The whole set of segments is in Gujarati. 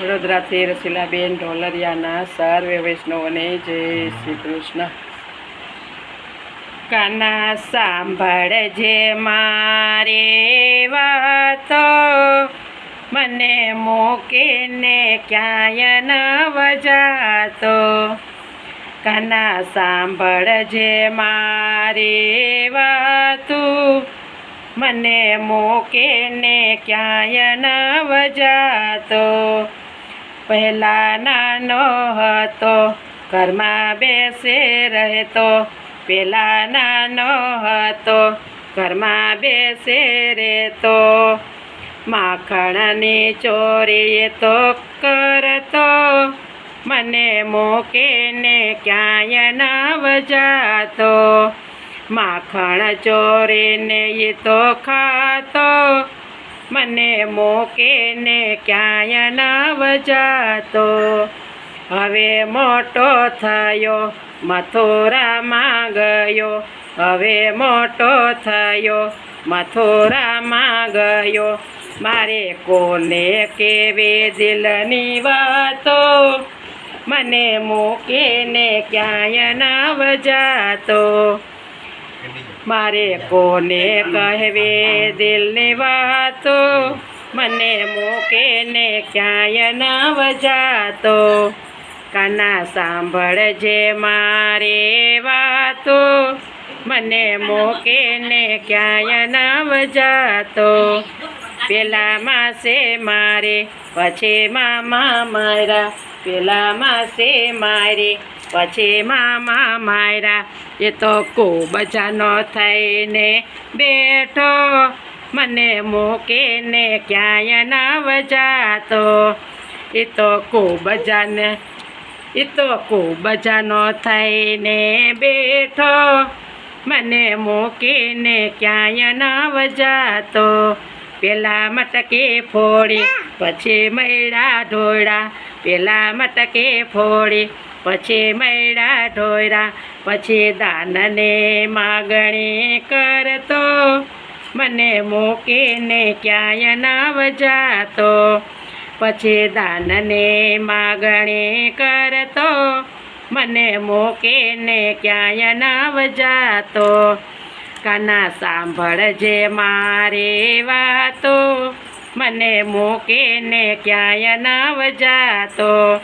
વડોદરાથી રસીલાબેન ઢોલરિયાના સર્વે વૈષ્ણવને જય શ્રી કૃષ્ણ. કાના સાંભળજે મારે વાતો, મને મૂકીને ક્યાંય ન વજાતો. કાના સાંભળજે મારે વાતું, મને મૂકીને ક્યાંય ન વજાતો. પહેલા નાનો હતો, ઘરમાં બેસે રહેતો. પહેલાં નાનો હતો, ઘરમાં બેસે રહેતો. માખણની ચોરી તો કરતો. મને મૂકીને ક્યાંય નવ જાતો માખણ ચોરીને એ તો ખાતો. મને મૂકીને ક્યાંય ન જાતો. હવે મોટો થયો મથુરામાં ગયો. હવે મોટો થયો મથુરામાં ગયો. મારે કોને કેવી દિલની વાતો? મને મૂકીને ક્યાંય નવ વજાતો મારે કોને કહેવે દિલની વાતો? મને મૂકીને ક્યાંય ન વજાતો? કાના સાંભળજે મારે વાતો? મને મૂકીને ક્યાંય ન વજાતો? પેલા માસે મારે, પછી મામા મારા પેલા માસે મારે, પછી મામા મારા એ તો ખૂબ જાનો થઈને બેઠો, મને મૂકીને ક્યાંય નવ વજાતો એ તો ખૂબ જાને, એ તો ખૂબ જાનો થઈને બેઠો, મને મૂકીને ક્યાંય નવ વજાતો પેલા મટકે ફોડી, પછી મૈડા ઢોળા પેલા મટકે ફોડી, પછી મૈડા ઢોળા પછી દાનને માગણી કરતો. મને મૂકીને ક્યાંય ના વજાતો પછી દાનને માગણી કરતો. મને મૂકીને ક્યાંય ના વજાતો કાના સાંભળજે મારે વાતો. મને મૂકીને ક્યાંય નવ જાતો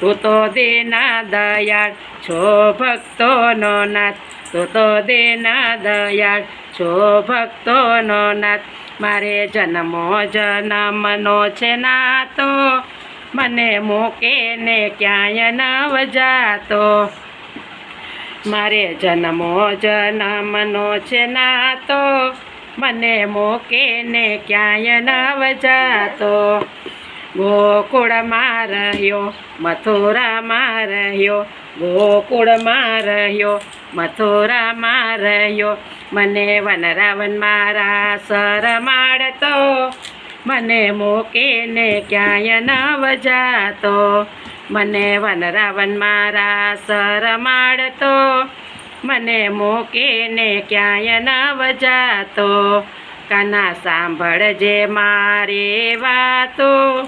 તું તો દેના દયાળ છો ભક્તોનો નાથ. તું તો દેના દયાળ છો ભક્તોનો નાથ. મારે જન્મો જન્મનો છે નાતો. મને મૂકીને ક્યાંય નવ વજાતો. મારે જન્મો જન્મનો છે નાતો. મને મોકે ને ક્યાંય નવ જાતો ગોકુળમાં રહ્યો, મથુરામાં રહ્યો. ગોકુળમાં રહ્યો, મથુરામાં રહ્યો. મને વનરાવન મારા સર માળતો મને ને ક્યાંય નવ વજાતો. મને વનરાવન મારા સર માળતો મને મૂકીને ક્યાંય ન વજાતો. કાના સાંભળજે મારી વાતો,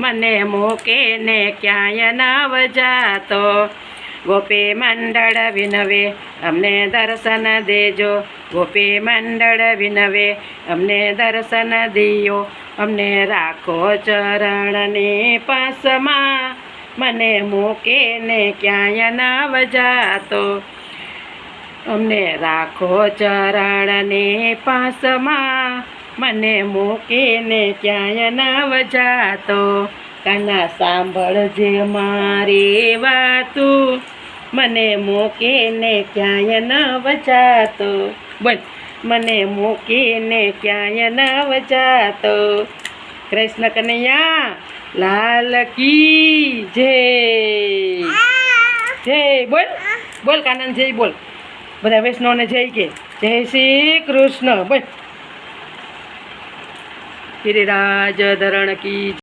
મને મૂકીને ક્યાંય ન વજાતો. ગોપી મંડળ વિનવે, અમને દર્શન દેજો. ગોપી મંડળ વિનવે, અમને દર્શન દિયો. અમને રાખો ચરણની પાસમાં. મને મૂકીને ક્યાંય ન વજાતો. અમને રાખો ચરણની પાસમાં. મને મૂકીને ક્યાંય ન વજાતો. કાના સાંભળજે મારી વાતું. મને મૂકીને ક્યાંય ન વજાતો. બોલ. મને મૂકીને ક્યાંય ન વજાતો. કૃષ્ણ કનૈયા લાલ કી જય. જય બોલ. બોલ કાનન જય બોલ. બધા વૈષ્ણવને જય કે. જય શ્રી કૃષ્ણ. બોલ. ગિરિરાજ ધરણ કી